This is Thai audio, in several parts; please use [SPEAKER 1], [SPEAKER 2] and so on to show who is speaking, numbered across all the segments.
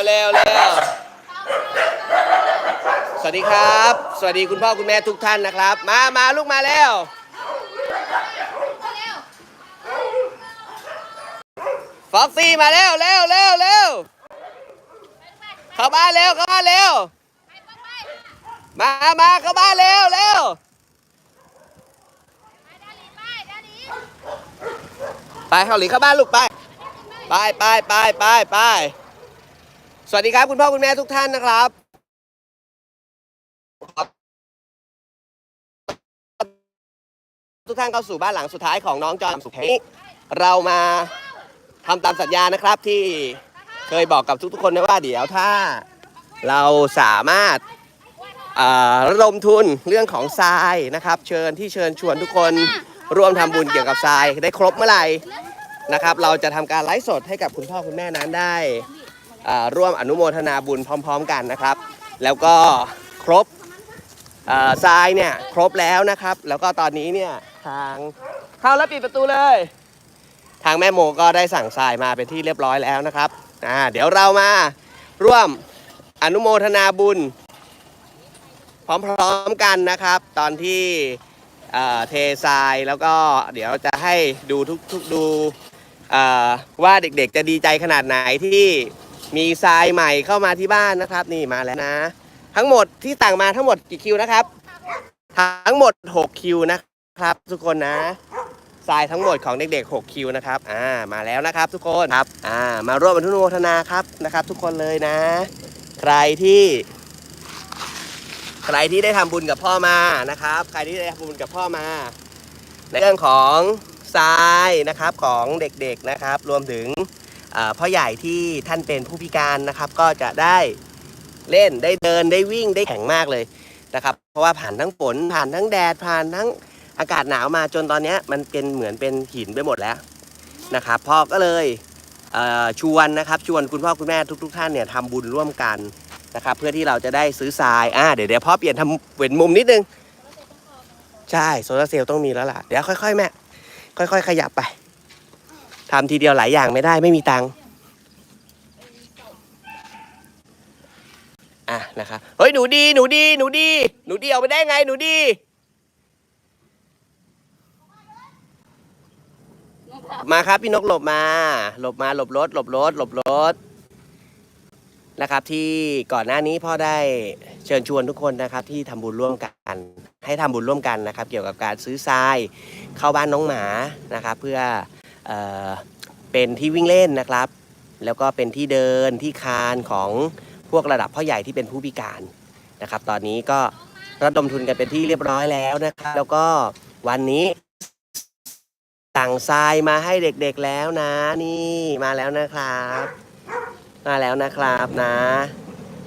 [SPEAKER 1] วเร็วเร็วสวัสดีครับ สวัสดีคุณพ่อคุณแม่ทุกท่านนะครับ มามาลูกมาแล้ว ฟ็อกซี่มาเร็วเร็วเร็วเร็วเข้าบ้านเร็วเข้าบ้านเร็ว มามาเข้าบ้านเร็วเร็วไปเข้าหลีเข้าบ้านลูกไป ไปไปไปไปไป สวัสดีครับ คุณพ่อคุณแม่ทุกท่านนะครับทุกท่านเข้าสู่บ้านหลังสุดท้ายของน้องจอมสุขเฮงเรามาทำตามสัญญานะครับที่เคยบอกกับทุกๆคนนะว่าเดี๋ยวถ้าเราสามารถระดมทุนเรื่องของทรายนะครับ เชิญที่เชิญชวนทุกคนร่วมทำบุญเกี่ยวกับทรายได้ครบเมื่อไหร่นะครับ เราจะทำการไลฟ์สดให้กับคุณพ่อคุณแม่นั้นได้ ร่วมอนุโมทนาบุญพร้อม ๆ กันนะครับ แล้วก็ครบทรายเนี่ยครบแล้วนะครับ แล้วก็ตอนนี้เนี่ยทางเข้าแล้วปิดประตูเลย ทางแม่โมก็ได้สั่งทรายมาเป็นที่เรียบร้อยแล้วนะครับอ่าเดี๋ยวเรามาร่วมอนุโมทนาบุญ พร้อมๆกันนะครับ ตอนที่เททรายแล้วก็เดี๋ยวจะให้ดูทุกๆดูว่าเด็กๆจะดีใจขนาดไหนที่ มีทรายใหม่เข้ามาที่บ้านนะครับนี่มาแล้วนะ ทั้งหมดที่สั่งมาทั้งหมดกี่คิวนะครับ ทั้งหมด6คิวนะครับ ทุกคนนะทรายทั้งหมดของเด็กๆ 6 คิวนะครับ อ่า มาแล้วนะครับทุกคนครับ อ่า มาร่วมอนุโมทนาครับนะครับ ทุกคนเลยนะ ใครที่ ใครที่ได้ทำบุญกับพ่อมานะครับ ใครที่ได้ทำบุญกับพ่อมา ในเรื่องของทรายนะครับของเด็กๆนะครับ รวมถึงเอ่อ พ่อใหญ่ที่ท่านเป็นผู้พิการนะครับ ก็จะได้เล่นได้เดินได้วิ่งได้แข่งมากเลยนะครับ เพราะว่าผ่านทั้งฝนผ่านทั้งแดดผ่านทั้งอากาศหนาวมาจนตอนนี้มันเป็นเหมือนเป็นหินไปหมดแล้วนะครับพ่อก็เลยเชวนนะครับชวนคุณพ่อคุณแม่ทุกๆท่านเนี่ยทำบุญร่วมกันนะครับเพื่อที่เราจะได้ซื้อทรายอ่าเดี๋ยวเดี๋ยวพ่อเปลี่ยนทำเว้นมุมนิดนึง ใช่โซลาร์เซลล์ต้องมีแล้วล่ะ เดี๋ยวค่อยๆ แม่ ค่อย ๆ ขยับไป ทำทีเดียวหลายอย่างไม่ได้ไม่มีตังค์อะนะครับเฮ้ยหนูดี หนูดี หนูดี หนูดีเอาไปได้ไง หนูดีมาครับพี่นกหลบมา หลบมาหลบรถ หลบรถ หลบรถนะครับ ที่ก่อนหน้านี้พ่อได้เชิญชวนทุกคนนะครับ ที่ทำบุญร่วมกัน ให้ทำบุญร่วมกันนะครับ เกี่ยวกับการซื้อทรายเข้าบ้านน้องหมานะครับ เพื่อ เป็นที่วิ่งเล่นนะครับ แล้วก็เป็นที่เดินที่คานของพวกระดับพ่อใหญ่ที่เป็นผู้พิการนะครับ ตอนนี้ก็ระดมทุนกันเป็นที่เรียบร้อยแล้วนะครับ แล้วก็วันนี้สั่งทรายมาให้เด็กๆแล้วนะ นี่มาแล้วนะครับ มาแล้วนะครับนะ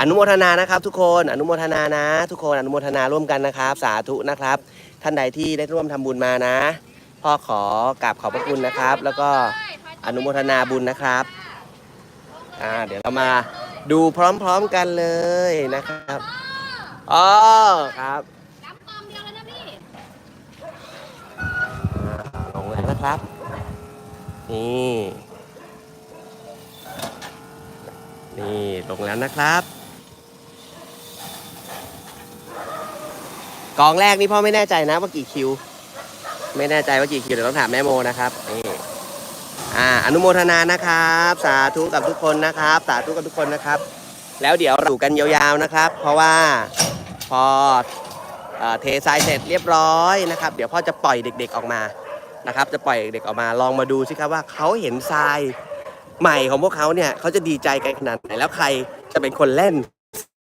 [SPEAKER 1] อนุโมทนานะครับ ทุกคนอนุโมทนานะ ทุกคนอนุโมทนาร่วมกันนะครับ สาธุนะครับ ท่านใดที่ได้ร่วมทำบุญมานะ พ่อขอกราบขอบพระคุณนะครับ แล้วก็อนุโมทนาบุญนะครับอ่าเดี๋ยวเรามาดูพร้อมๆกันเลยนะครับอ๋อครับ
[SPEAKER 2] รับกองเดียวแล้วนะพี่
[SPEAKER 1] ลงแล้วนะครับ นี่นี่ลงแล้วนะครับ กองแรกนี่พ่อไม่แน่ใจนะว่ากี่คิว ไม่แน่ใจว่ากี่คิวเดี๋ยวต้องถามแม่โมนะครับนี่อ่าอนุโมทนานะครับ สาธุกับทุกคนนะครับ สาธุกับทุกคนนะครับ แล้วเดี๋ยวเราดูกันยาวๆนะครับ เพราะว่าพอเอ่อเททรายเสร็จเรียบร้อยนะครับ เดี๋ยวพ่อจะปล่อยเด็ก ๆออกมานะครับ จะปล่อยเด็กออกมาลองมาดูสิครับว่าเขาเห็นทรายใหม่ของพวกเขาเนี่ยเขาจะดีใจกันขนาดไหนแล้วใครจะเป็นคนเล่น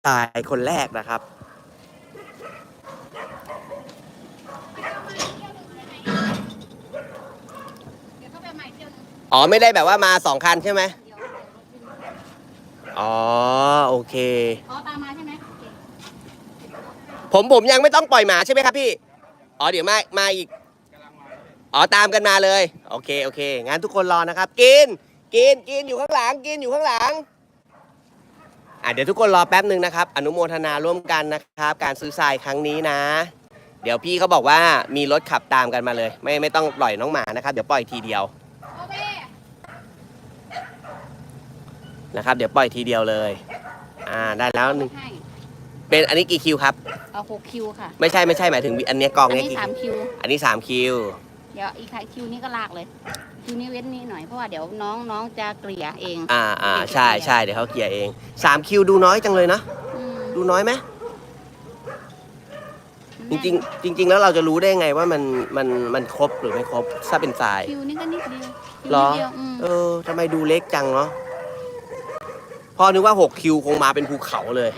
[SPEAKER 1] ทรายคนแรกนะครับ
[SPEAKER 2] เดี๋ยวเข้าไปใหม่เที่ยวหนึง
[SPEAKER 1] อ๋อไม่ได้แบบว่ามาสองคันใช่ไหมอ๋อโอเค
[SPEAKER 2] อ๋อตามมาใช่ไหมโอเค
[SPEAKER 1] ผมผมยังไม่ต้องปล่อยหมาใช่ไหมครับพี่ อ๋อเดี๋ยวมามาอีก อ๋อตามกันมาเลย โอเคโอเค งั้นทุกคนรอนะครับ กิน กินกินอยู่ข้างหลัง กินอยู่ข้างหลัง อะเดี๋ยวทุกคนรอแป๊บหนึ่งนะครับ อนุโมทนาร่วมกันนะครับ การซื้อทรายครั้งนี้นะ เดี๋ยวพี่เขาบอกว่ามีรถขับตามกันมาเลย ไม่ไม่ต้องปล่อยน้องหมานะครับ เดี๋ยวปล่อยทีเดียว
[SPEAKER 2] โอเค
[SPEAKER 1] นะครับ เดี๋ยวปล่อยทีเดียวเลย อ่าได้แล้วหนึ่ง
[SPEAKER 2] ให้
[SPEAKER 1] เป็นอันนี้กี่คิวครับ
[SPEAKER 2] เอาหกคิวค่ะ
[SPEAKER 1] ไม่ใช่ไม่ใช่หมายถึงอันเนี้ยกอง
[SPEAKER 2] อัน
[SPEAKER 1] เนี้ย
[SPEAKER 2] นี้
[SPEAKER 1] กี่
[SPEAKER 2] สามคิว
[SPEAKER 1] อันนี้สามคิว
[SPEAKER 2] เดี๋ยวอีกคิวนี้ก็ลากเลย คิวนี้เว้นนี้หน่อยเพราะว่าเดี๋ยวน้องน้องจะเกลี่ยเอง
[SPEAKER 1] อ่าอ่าใช่ใช่เดี๋ยวเขาเกลี่ยเองสามคิวดูน้อยจังเลยนะ
[SPEAKER 2] อืม
[SPEAKER 1] ดูน้อยไหมจริงๆจริง ๆ แล้วเราจะรู้ได้ไงว่ามันมันมันครบหรือไม่ครบถ้าเป็นทราย
[SPEAKER 2] คิวนี้ก็นิดเดียวคิว
[SPEAKER 1] เหรอ
[SPEAKER 2] นิดเดียวอืม
[SPEAKER 1] เออทำไมดูเล็กจังเนาะ พ่อนึกว่าหกคิวคงมาเป็นภูเขาเลย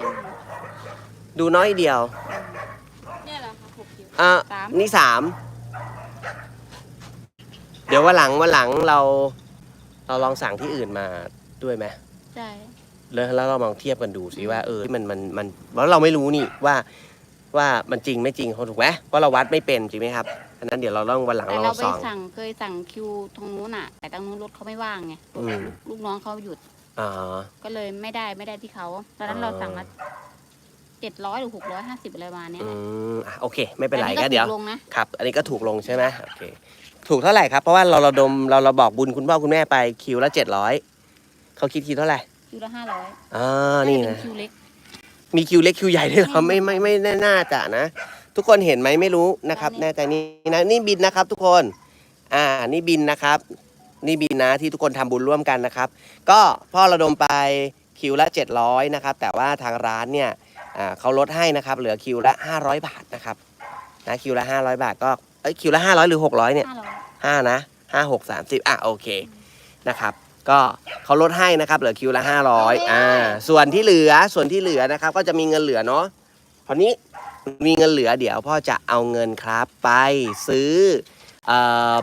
[SPEAKER 1] ดูน้อยเดียว
[SPEAKER 2] เนี่ยแหละค่ะหกคิว
[SPEAKER 1] อะ
[SPEAKER 2] สาม
[SPEAKER 1] นี่สามเดี๋ยววันหลังวันหลังเรา เราลองสั่งที่อื่นมาด้วยไหม
[SPEAKER 2] ใช่
[SPEAKER 1] แล้วแล้วเราลองเทียบกันดูสิว่าเออที่มันมันมันเพราะเราไม่รู้นี่ว่าว่ามันจริงไม่จริงเขาถูกไหมเพราะเราวัดไม่เป็นจริงไหมครับฉะนั้นเดี๋ยวเราต้องวันหลัง
[SPEAKER 2] แต่
[SPEAKER 1] เราล
[SPEAKER 2] เรา
[SPEAKER 1] อง
[SPEAKER 2] ไป
[SPEAKER 1] ส่อง
[SPEAKER 2] สั่งเคยสั่งคิวตรงนู้นอะ แต่ตรงนู้นรถเขาไม่ว่างไง
[SPEAKER 1] อืม
[SPEAKER 2] ลูกน้องเขาหยุด
[SPEAKER 1] อ๋อ
[SPEAKER 2] ก็เลยไม่ได้ไม่ได้ที่เขา ตอนนั้น
[SPEAKER 1] อ๋อ
[SPEAKER 2] เราสั่งมาเจ็ดร้อยหรือหกร้อยห้าสิบอะไรประมาณเนี้ย
[SPEAKER 1] อืมอะโอเค ไม่เป็นไร
[SPEAKER 2] แต่
[SPEAKER 1] ก็เดี๋ยว
[SPEAKER 2] ถูลงนะ
[SPEAKER 1] ครับ อันนี้ก็ถูกลงใช่ไหมโอเค ถูกเท่าไหร่ครับ เพราะว่าเราเราดมเราเราบอกบุญคุณพ่อคุณแม่ไปคิวละเจ็ดร้อยเขาคิดคิวเท่าไหร่
[SPEAKER 2] คิวละห้าร้อย
[SPEAKER 1] อ่านี่
[SPEAKER 2] เป็
[SPEAKER 1] นะ
[SPEAKER 2] คิวเล็ก
[SPEAKER 1] มีคิวเล็กคิวใหญ่ด้วยเหรอไม่ไม่ไม่ไม่น่าจะนะ ทุกคนเห็นไหมไม่รู้นะครับ แน่ใจนี่นะนี่บินนะครับ ทุกคน อ่านี่บินนะครับ นี่บินนะที่ทุกคนทำบุญร่วมกันนะครับ ก็พ่อระดมไปคิวละ 700นะครับแต่ว่าทางร้านเนี่ยอ่าเขาลดให้นะครับ เหลือคิวละ 500 บาทนะครับนะคิวละ 500 บาทก็เอ้ยคิวละ 500 หรือ 600เนี่ย
[SPEAKER 2] ห้าร้อย
[SPEAKER 1] ห้านะห้าหกสามสิบอะโอเคนะครับ ก็เขาลดให้นะครับเหลือคิวละห้าร้อยอ่าส่วนที่เหลือส่วนที่เหลือนะครับ ก็จะมีเงินเหลือเนาะคราวนี้มีเงินเหลือเดี๋ยวพ่อจะเอาเงินครับไปซื้อเอ่อ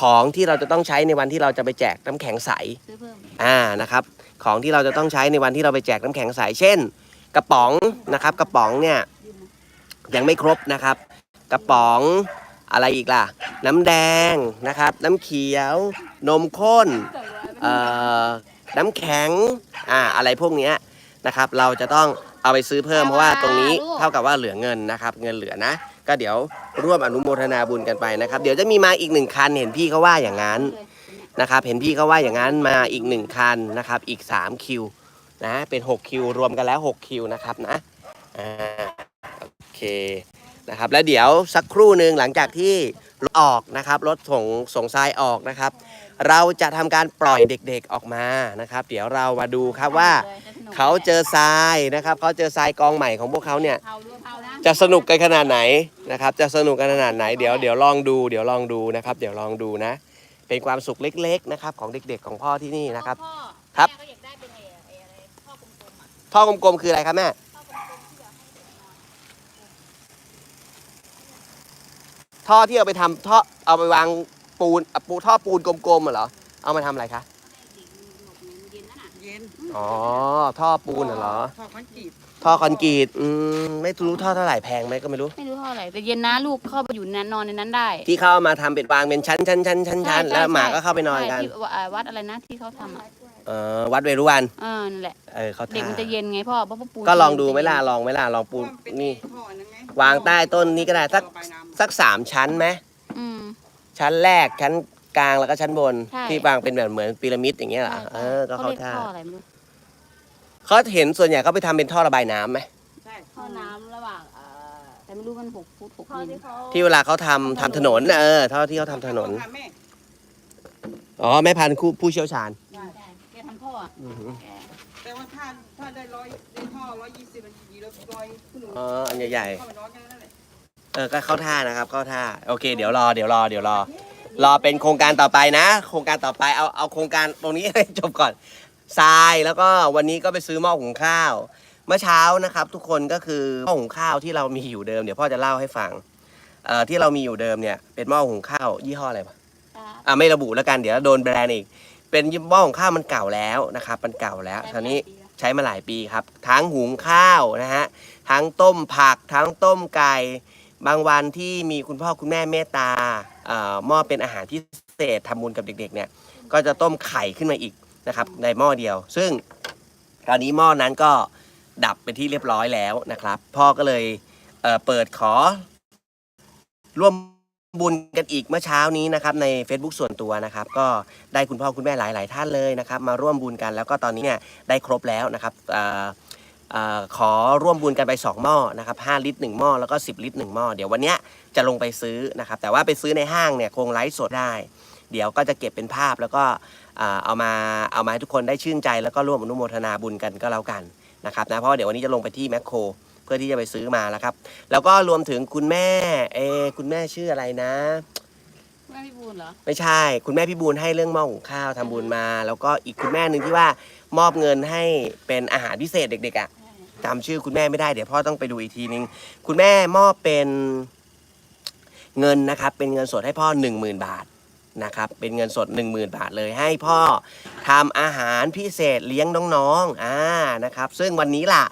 [SPEAKER 1] ของที่เราจะต้องใช้ในวันที่เราจะไปแจกน้ำแข็งใส
[SPEAKER 2] ซื้อเพิ่ม
[SPEAKER 1] อ่านะครับของที่เราจะต้องใช้ในวันที่เราไปแจกน้ำแข็งใสเช่น กระป๋องนะครับกระป๋องเนี่ยยังไม่ครบนะครับ กระป๋องอะไรอีกล่ะ น้ำแดงนะครับ น้ำเขียวนมข้นเอ่อน้ำแข็งอ่าอะไรพวกเนี้ยนะครับ เราจะต้องเอาไปซื้อเพิ่มเพราะว่าตรงนี้เท่ากับว่าเหลือเงินนะครับ เงินเหลือนะ ก็เดี๋ยวร่วมอนุโมทนาบุญกันไปนะครับ เดี๋ยวจะมีมาอีกหนึ่งคันเห็นพี่เขาว่าอย่างนั้นนะครับ เห็นพี่เขาว่าอย่างนั้นมาอีก1คันนะครับ อีก3คิวนะเป็น6คิวรวมกันแล้ว6คิวนะครับนะอ่าโอเคนะครับ แล้วเดี๋ยวสักครู่หนึ่งหลังจากที่รถออกนะครับรถส่งส่งทรายออกนะครับ เราจะทำการปล่อยเด็กๆออกมานะครับ เดี๋ยวเรามาดูครับว่าเขาเจอทรายนะครับเขาเจอทรายกองใหม่ของพวกเขาเนี่ย
[SPEAKER 2] เผาด้วยเผานะ
[SPEAKER 1] จะสนุกกันขนาดไหนนะครับ จะสนุกกันขนาดไหนเดี๋ยวเดี๋ยวลองดูเดี๋ยวลองดูนะครับ เดี๋ยวลองดูนะ เป็นความสุขเล็กๆนะครับของเด็กๆของพ่อที่นี่นะครับ
[SPEAKER 2] พ่อ
[SPEAKER 1] ครับ
[SPEAKER 2] แม่ก็อยากได้เป็นไอ้ไอ้อะไรพ่อกลมๆอะ
[SPEAKER 1] ท่อกลมๆคืออะไรครับแม่
[SPEAKER 2] พ่อกลมๆที่แบบให้เด็กนอน
[SPEAKER 1] ท่อที่เอาไปทำท่อเอาไปวางปูนอะปูท่อปูนกลมๆอะเหรอเอามาทำอะไรคะ
[SPEAKER 2] ให้เด็กหนุกๆเย็นนั่นน่ะ
[SPEAKER 3] เย็น
[SPEAKER 1] อ๋อท่อปูนเหรอ
[SPEAKER 3] ทอดคอนกรีต
[SPEAKER 1] ท่อคอนกรีตอืมไม่รู้ท่อเท่าไหร่แพงไหมก็ไม่รู้
[SPEAKER 2] ไม่รู้เท่าไหร่แต่เย็นนะลูกเข้าไปอยู่นั้นนอนในนั้นได้
[SPEAKER 1] ที่เขาเอามาทำเป็นวางเป็นชั้นชั้นชั้นชั้นชั้น
[SPEAKER 2] ใช่
[SPEAKER 1] แล้วหมา
[SPEAKER 2] ใช่
[SPEAKER 1] ก็เข้าไปนอนกัน
[SPEAKER 2] ใช่ที่ว่าอ่าวัดอะไรนะที่เขาทำอะ
[SPEAKER 1] เออวัดเวรุวัน
[SPEAKER 2] เออนั่นแหละ
[SPEAKER 1] เออเขา
[SPEAKER 2] เด็ก
[SPEAKER 1] ท่า
[SPEAKER 2] มันจะเย็นไงพ่อเพราะว่าปูน
[SPEAKER 1] ก็ลองดูไหมล่ะลองไหมล่ะลองปูน
[SPEAKER 3] เพราะมัเป็
[SPEAKER 1] นี่
[SPEAKER 3] ท่อนั้นไง
[SPEAKER 1] วางใต้ต้นนี้ก็ได้สัก
[SPEAKER 3] ท่อระบายน้ำ
[SPEAKER 1] สักสามชั้นไหม
[SPEAKER 2] อืม
[SPEAKER 1] ชั้นแรกชั้นกลางแล้วก็ชั้นบน
[SPEAKER 2] ใช่
[SPEAKER 1] ที่วางเป็นแบบเหมือนพีระมิดอย่างเงี้ยเหรอ
[SPEAKER 2] ใช่
[SPEAKER 1] เออก็
[SPEAKER 2] เขา
[SPEAKER 1] เข้า
[SPEAKER 2] เรียก
[SPEAKER 1] ท่า
[SPEAKER 2] ท่ออะไรไม่รู้
[SPEAKER 1] เขาเห็นส่วนใหญ่เขาไปทำเป็นท่อระบายน้ำไหม
[SPEAKER 3] ใช่
[SPEAKER 2] ท่อน้ำระหว่างเอ่อแต่ไม่รู้มันหกฟุตหกมิล
[SPEAKER 1] ที่เวลาเขาทำทำถนนน่ะเออท่อที่เขาทำถนน
[SPEAKER 3] ค่ะแม่
[SPEAKER 1] อ๋อแม่พันธุ์คู่ผู้เชี่ยวชาญ
[SPEAKER 2] ใช่แกทำท่ออะ
[SPEAKER 1] อือหือ
[SPEAKER 2] แก
[SPEAKER 3] แต่ว่าถ้าถ้าได้ร้อยได้ท่อร้อยยี่สิบนาทีแล้วร้อยขึ้นหนู
[SPEAKER 1] อ๋ออันใหญ่
[SPEAKER 3] เข้าไปนอนกันนั่นแหละ
[SPEAKER 1] ๆเออก็เข้าท่านะครับเข้าท่าโอเค เดี๋ยวรอเดี๋ยวรอเดี๋ยวรอ รอเป็นโครงการต่อไปนะ โครงการต่อไปเอาเอาโครงการตรงนี้ให้จบก่อน ทรายแล้วก็วันนี้ก็ไปซื้อหม้อหุงข้าว เมื่อเช้านะครับ ทุกคนก็คือหม้อหุงข้าวที่เรามีอยู่เดิมเดี๋ยวพ่อจะเล่าให้ฟังเอ่อที่เรามีอยู่เดิมเนี่ยเป็นหม้อหุงข้าวยี่ห้ออะไรวะ
[SPEAKER 2] ครับ
[SPEAKER 1] อะไม่ระบุแล้วกันเดี๋ยวโดนแบรนด์อีก เป็นหม้อหุงข้าวมันเก่าแล้วนะครับมันเก่าแล้วทีนี้ใช้มาหลายปีครับ ทั้งหุงข้าวนะฮะทั้งต้มผักทั้งต้มไก่บางวันที่มีคุณพ่อคุณแม่เมตตาเอ่อมอบเป็นอาหารพิเศษทำบุญกับเด็กๆเนี่ยก็จะต้มไข่ขึ้นมาอีก นะครับในหม้อเดียว ซึ่งตอนนี้หม้อนั้นก็ดับเป็นที่เรียบร้อยแล้วนะครับ พ่อก็เลยเเปิดขอ ร่วมบุญกันอีกเมื่อเช้านี้นะครับใน Facebook ส่วนตัวนะครับ ก็ได้คุณพ่อคุณแม่หลาย ๆ ท่านเลยนะครับ มาร่วมบุญกันแล้วก็ตอนนี้เนี่ยได้ครบแล้วนะครับออขอร่วมบุญกันไป 2 หม้อนะครับ5ลิตร1หม้อแล้วก็ 10 ลิตร1หม้อเดี๋ยววันนี้จะลงไปซื้อนะครับ แต่ว่าไปซื้อในห้างเนี่ยคงไลฟ์สดได้ เดี๋ยวก็จะเก็บเป็นภาพแล้วก็ เอ่อเอามาเอามาให้ทุกคนได้ชื่นใจแล้วก็ร่วมอนุโมทนาบุญกันก็แล้วกันนะครับนะเพราะว่าเดี๋ยววันนี้จะลงไปที่แมคโครเพื่อที่จะไปซื้อมาแล้วครับ แล้วก็รวมถึงคุณแม่เอะคุณแม่ชื่ออะไรนะ
[SPEAKER 2] แม่พี่บูนเหรอ
[SPEAKER 1] ไม่ใช่ คุณแม่พี่บูลให้เรื่องหม้อหุงข้าวทำบุญมา แล้วก็อีกคุณแม่หนึ่งที่ว่ามอบเงินให้เป็นอาหารพิเศษเด็กๆอะ่ะจำชื่อคุณแม่ไม่ได้เดี๋ยวพ่อต้องไปดูอีกทีนึง คุณแม่มอบเป็นเงินนะครับเป็นเงินสดให้พ่อ 1 0,000 บาท นะครับเป็นเงินสด 1 0,000 บาทเลยให้พ่อทำอาหารพิเศษเลี้ยงน้องๆอ่านะครับซึ่งวันนี้ล่ะ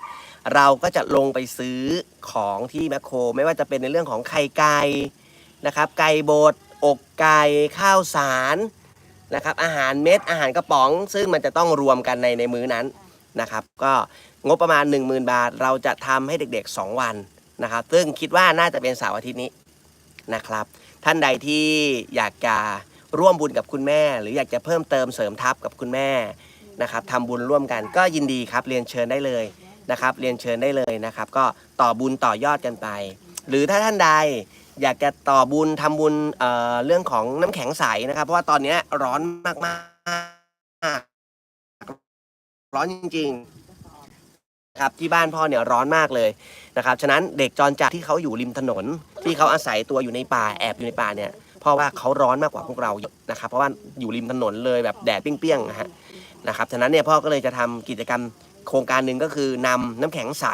[SPEAKER 1] เราก็จะลงไปซื้อของที่แมคโคร ไม่ว่าจะเป็นในเรื่องของไข่ไก่นะครับไก่บดอกไก่ข้าวสารนะครับอาหารเม็ดอาหารกระป๋อง ซึ่งมันจะต้องรวมกันในในมื้อนั้นนะครับก็งบประมาณ 10,000 บาท เราจะทำให้เด็กๆ 2 วันนะครับ ซึ่งคิดว่าน่าจะเป็นเสาร์อาทิตย์นี้นะครับ ท่านใดที่อยากจะ ร่วมบุญกับคุณแม่ หรืออยากจะเพิ่มเติมเสริมทัพกับคุณแม่นะครับทำบุญร่วมกันก็ยินดีครับเรียนเชิญได้เลยนะครับ เรียนเชิญได้เลยนะครับ ก็ต่อบุญต่อยอดกันไป หรือถ้าท่านใดอยากจะต่อบุญทำบุญเเรื่องของน้ำแข็งใสนะครับ เพราะว่าตอนนี้ร้อนมากๆ ร้อนจริงๆครับที่บ้านพ่อเนี่ยร้อนมากเลยนะครับฉะนั้นเด็กจรจัดที่เขาอยู่ริมถนน ที่เขาอาศัยตัวอยู่ในป่าแอบอยู่ในป่าเนี่ย เพราะว่าเขาร้อนมากกว่าพวกเราเยอะนะครับ เพราะว่าอยู่ริมถนนเลยแบบแดดเปรี้ยงๆนะฮะนะครับฉะนั้นเนี่ยพ่อก็เลยจะทำกิจกรรมโครงการหนึ่งก็คือนำน้ำแข็งใส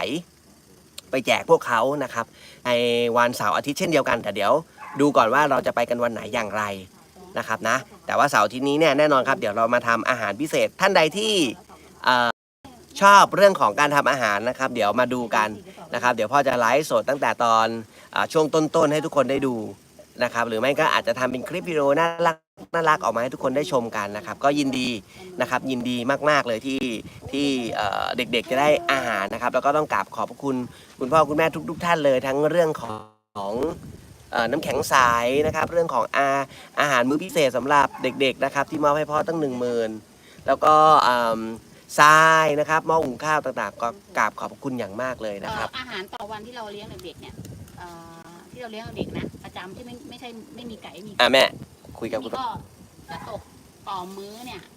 [SPEAKER 1] ไปแจกพวกเขานะครับในวันเสาร์อาทิตย์เช่นเดียวกันแต่เดี๋ยว ดูก่อนว่าเราจะไปกันวันไหนอย่างไรนะครับนะแต่ว่าเสาร์อาทิตย์นี้เนี่ยแน่นอนครับเดี๋ยวเรามาทำอาหารพิเศษท่านใดที่ชอบเรื่องของการทำอาหารนะครับ เดี๋ยวมาดูกันนะครับ เดี๋ยวพ่อจะไลฟ์สดตั้งแต่ตอนอช่วงต้นๆให้ทุกคนได้ดู นะครับหรือไม่ก็อาจจะทำเป็นคลิปวิดีโอน่ารักน่ารักออกมาให้ทุกคนได้ชมกันนะครับ ก็ยินดีนะครับยินดีมากๆเลยที่ที่เด็กๆจะได้อาหารนะครับ แล้วก็ต้องกราบขอบพระคุณคุณพ่อคุณแม่ทุก ๆ ท่านเลยทั้งเรื่องของเอ่อน้ำแข็งใสนะครับ เรื่องของอาอาหารมื้อพิเศษสำหรับเด็กๆนะครับ ที่มอบให้พ่อตั้งหนึ่งหมื่นแล้วก็ทรายนะครับหม้อหุงข้าวต่างๆ ก็กราบขอบพระคุณอย่างมากเลยนะครับ
[SPEAKER 2] อาหารต่อวันที่เราเลี้ยงเด็กๆเนี่ย ที่เราเลี้ยงเด็กนะ ประจำที่ไม่ไม่ใช่ไม่มีไก่ไม่มี
[SPEAKER 1] อะแม่ คุยกับคุณ
[SPEAKER 2] นี่ก็จะตกต่อมื้อเนี่ย